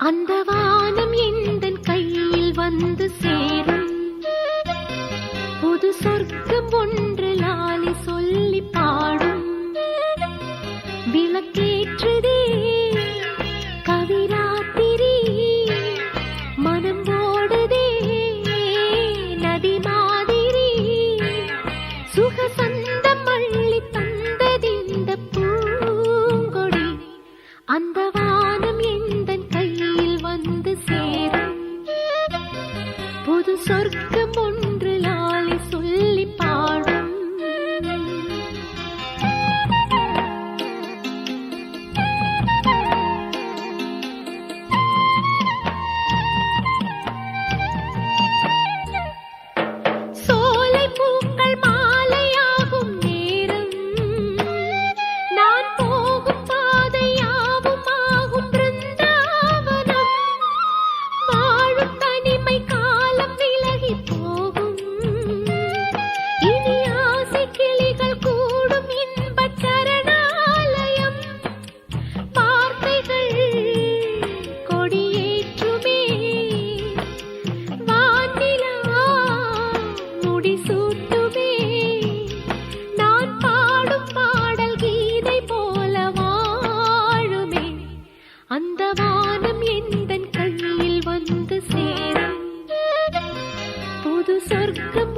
அந்த வானம் எந்த கையில் வந்து சேரும் அந்த வானம் எந்த கையில் வந்து சேரும்? புது சொர்க்கம்